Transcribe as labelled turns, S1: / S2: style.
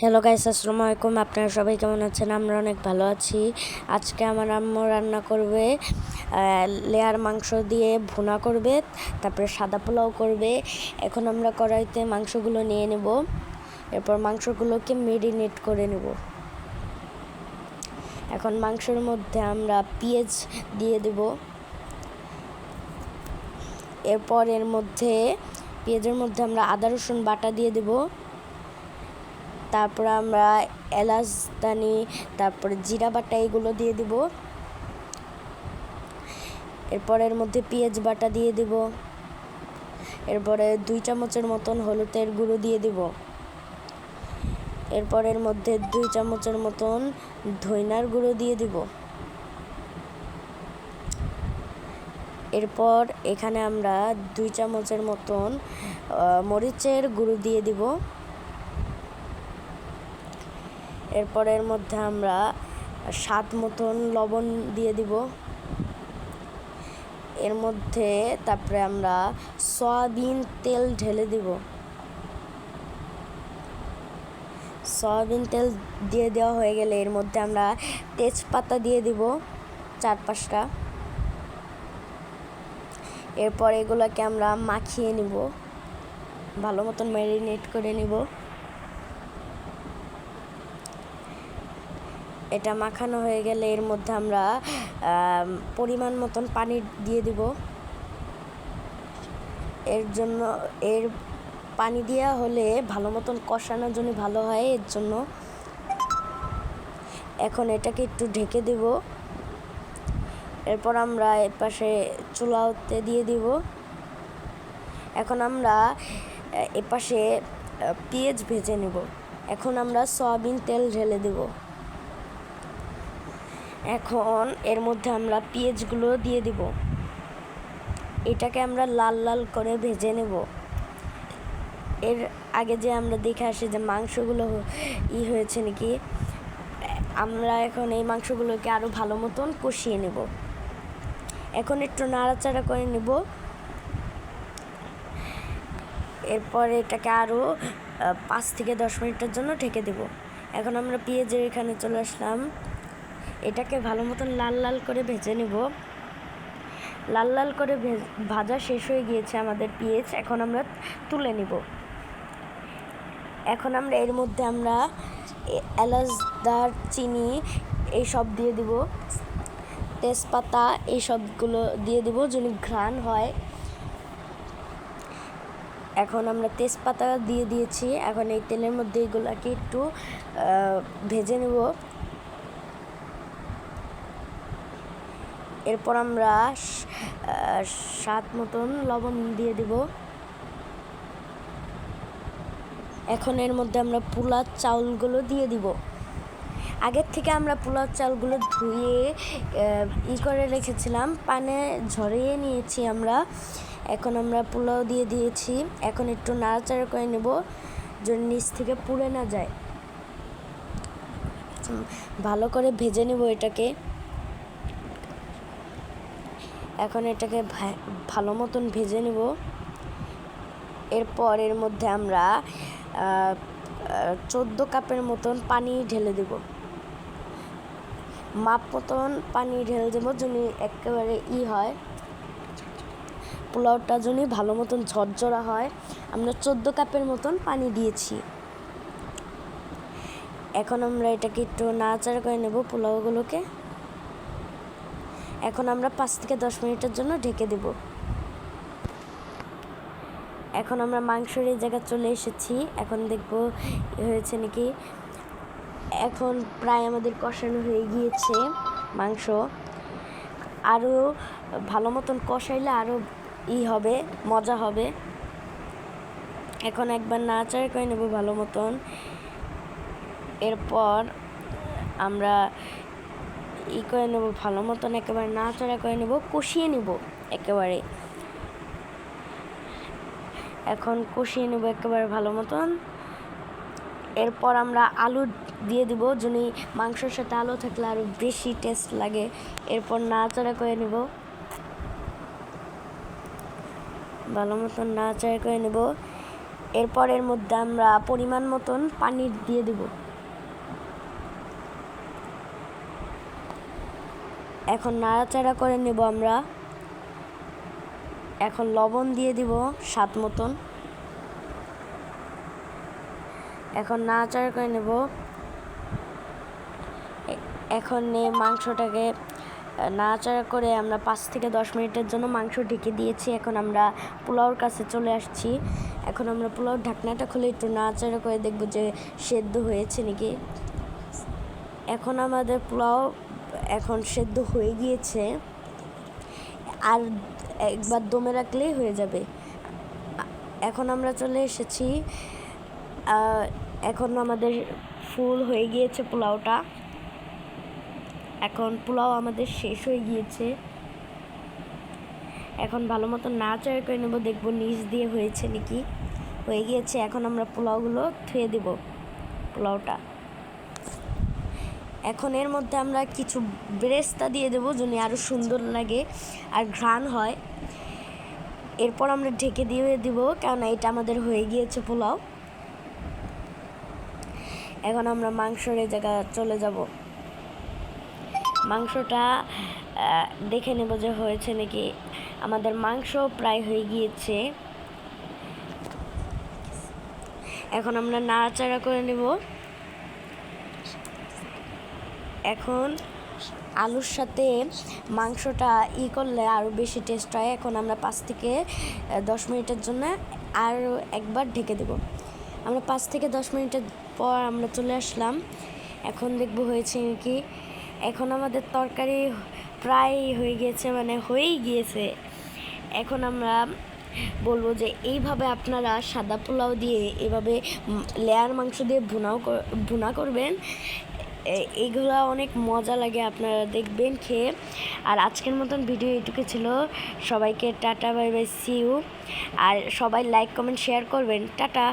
S1: Hello guys আসসালামু আলাইকুম আপনারা সবাই কেমন আছেন? আমরা অনেক ভালো আছি। আজকে আমার আম্মু রান্না করবে লেয়ার মাংস দিয়ে ভুনা করবে, তারপরে সাদা পোলাও করবে। এখন আমরা কড়াইতে মাংসগুলো নিয়ে নেব। এরপর মাংসগুলোকে মেরিনেট করে নেব। এখন মাংসের মধ্যে আমরা পেঁয়াজ দিয়ে দেব। এরপর এর মধ্যে, পেঁয়াজের মধ্যে আমরা আদা রসুন বাটা দিয়ে দেবো। তারপর আমরা এলাচ দানি তারপরে জিরা বাটা এগুলো দিয়ে দিব। এরপর এর মধ্যে পেঁয়াজ বাটা দিয়ে দিব। এরপরে দুই চামচের মতন হলুদের গুঁড়ো দিয়ে দিব। এরপর এর মধ্যে দুই চামচের মতন ধইনার গুঁড়ো দিয়ে দিব। এরপর এখানে আমরা দুই চামচের মতন মরিচের গুঁড়ো দিয়ে দিব। এরপর এর মধ্যে আমরা স্বাদ মতন লবণ দিয়ে দিব। এর মধ্যে তারপরে আমরা সয়াবিন তেল ঢেলে দিব। সয়াবিন তেল দিয়ে দেওয়া হয়ে গেলে এর মধ্যে আমরা তেজপাতা দিয়ে দিব চার পাঁচটা এরপর এগুলোকে আমরা মাখিয়ে নিব। ভালো মতন ম্যারিনেট করে নিব। এটা মাখানো হয়ে গেলে এর মধ্যে আমরা পরিমাণ মতন পানি দিয়ে দিব। এর জন্য, এর পানি দেওয়া হলে ভালো মতন কষানোর জন্য ভালো হয়, এর জন্য এখন এটাকে একটু ঢেকে দেব। এরপর আমরা এপাশে চুলাতে দিয়ে দিব। এখন আমরা এপাশে পেঁয়াজ ভেজে নেব। এখন আমরা সয়াবিন তেল ঢেলে দেবো। এখন এর মধ্যে আমরা পেঁয়াজগুলো দিয়ে দিব। এটাকে আমরা লাল লাল করে ভেজে নেব। এর আগে যে আমরা দেখে আসি যে মাংসগুলো ই হয়েছে নাকি, আমরা এখন এই মাংসগুলোকে আরও ভালো মতন কষিয়ে নেব। এখন একটু নাড়াচাড়া করে নেব। এরপর এটাকে আরও পাঁচ থেকে দশ মিনিটের জন্য ঢেকে দেব। এখন আমরা পেঁয়াজের এখানে চলে আসলাম। এটাকে ভালো মতন লাল লাল করে ভেজে নেব। লাল লাল করে ভাজা শেষ হয়ে গিয়েছে আমাদের পেঁয়াজ। এখন আমরা তুলে নেব। এখন আমরা এর মধ্যে আমরা এ- এলাচ, দারচিনি এই সব দিয়ে দিব। তেজপাতা এই সবগুলো দিয়ে দিব যেন ঘ্রাণ হয়। এখন আমরা তেজপাতা দিয়ে দিয়েছি। এখন এই তেলের মধ্যে এগুলাকে একটু ভেজে নেব। এরপর আমরা স্বাদ মতন লবণ দিয়ে দিব। এখন এর মধ্যে আমরা পোলার চাউলগুলো দিয়ে দিব। আগের থেকে আমরা পোলার চাউলগুলো ধুয়ে ই করে রেখেছিলাম, পানে ঝরিয়ে নিয়েছি আমরা। এখন আমরা পোলাও দিয়ে দিয়েছি। এখন একটু নাড়াচাড়া করে নেব, যেন নিচ থেকে পুড়ে না যায়। ভালো করে ভেজে নেব এটাকে। এখন এটাকে ভালো মতন ভেজে নেব। এরপর এর মধ্যে আমরা চোদ্দ কাপের মতন পানি ঢেলে দেব। মাপ মতন পানি ঢেলে দেবো যেন একেবারে ই হয়। পোলাওটা যেন ভালো মতন ঝরঝরা হয়। আমরা চোদ্দ কাপের মতন পানি দিয়েছি। এখন আমরা এটাকে একটু নাড়াচাড়া করে নেব পোলাওগুলোকে। এখন আমরা পাঁচ থেকে দশ মিনিটের জন্য ঢেকে দেব। এখন আমরা মাংসের এই জায়গায় চলে এসেছি। এখন দেখব হয়েছে নাকি? এখন প্রায় আমাদের কষানো হয়ে গিয়েছে মাংস। আরও ভালো মতন কষাইলে আরও ই হবে, মজা হবে। এখন একবার নাড়াচাড়া করে নেব ভালো মতন। এরপর আমরা ই করে নেব, ভালো মতন একেবারে নাড়াচাড়া করে নেব, কষিয়ে নেব একেবারে। এখন কষিয়ে নেব একেবারে ভালো মতন। এরপর আমরা আলু দিয়ে দিব, যদি মাংসের সাথে আলু থাকলে আরও বেশি টেস্ট লাগে। এরপর নাড়াচাড়া করে নেব। ভালো মতন নাড়াচাড়া করে নেব। এরপর এর মধ্যে আমরা পরিমাণ মতন পানি দিয়ে দেব। এখন নাড়াচাড়া করে নেব আমরা। এখন লবণ দিয়ে দিব স্বাদ মতন। এখন নাড়াচাড়া করে নেব। এখন নিয়ে মাংসটাকে নাড়াচাড়া করে আমরা পাঁচ থেকে দশ মিনিটের জন্য মাংস ঢেকে দিয়েছি। এখন আমরা পোলাওর কাছে চলে আসছি। এখন আমরা পোলাওর ঢাকনাটা খুলে একটু নাড়াচাড়া করে দেখব যে সেদ্ধ হয়েছে নাকি। এখন আমাদের পোলাও এখন সেদ্ধ হয়ে গিয়েছে। আর একবার দমে রাখলেই হয়ে যাবে। এখন আমরা চলে এসেছি এখন আমাদের ফুল হয়ে গিয়েছে পোলাওটা। এখন পোলাও আমাদের শেষ হয়ে গিয়েছে। এখন ভালো মতো না চয় করে নেব, দেখব নিচ দিয়ে হয়েছে নাকি। হয়ে গিয়েছে, এখন আমরা পোলাওগুলো ধুয়ে দেব, পোলাওটা। এখন এর মধ্যে আমরা কিছু ব্রেস্তা দিয়ে দেবো যেন আরও সুন্দর লাগে আর ঘ্রাণ হয়। এরপর আমরা ঢেকে দিয়ে দিব, কেননা এটা আমাদের হয়ে গিয়েছে পোলাও। এখন আমরা মাংসের এই জায়গা চলে যাব। মাংসটা দেখে নেব যে হয়েছে নাকি। আমাদের মাংস প্রায় হয়ে গিয়েছে। এখন আমরা নাড়াচাড়া করে নেব। এখন আলুর সাথে মাংসটা ই করলে আরও বেশি টেস্ট হয়। এখন আমরা পাঁচ থেকে দশ মিনিটের জন্য আরও একবার ঢেকে দেব। আমরা পাঁচ থেকে দশ মিনিটের পর আমরা চলে আসলাম। এখন দেখব হয়েছে কি? এখন আমাদের তরকারি প্রায় হয়ে গিয়েছে মানে হয়েই গিয়েছে। এখন আমরা বলব যে এইভাবে আপনারা সাদা পোলাও দিয়ে, এভাবে লেয়ার মাংস দিয়ে ভুনাও ভুনা করবেন। এইগুলো অনেক মজা লাগে আপনারা দেখবেন খেয়ে। আর আজকের মতন ভিডিও এটুকু ছিল। সবাইকে tata, bye bye see you আর সবাই লাইক কমেন্ট শেয়ার করবেন। টাটা।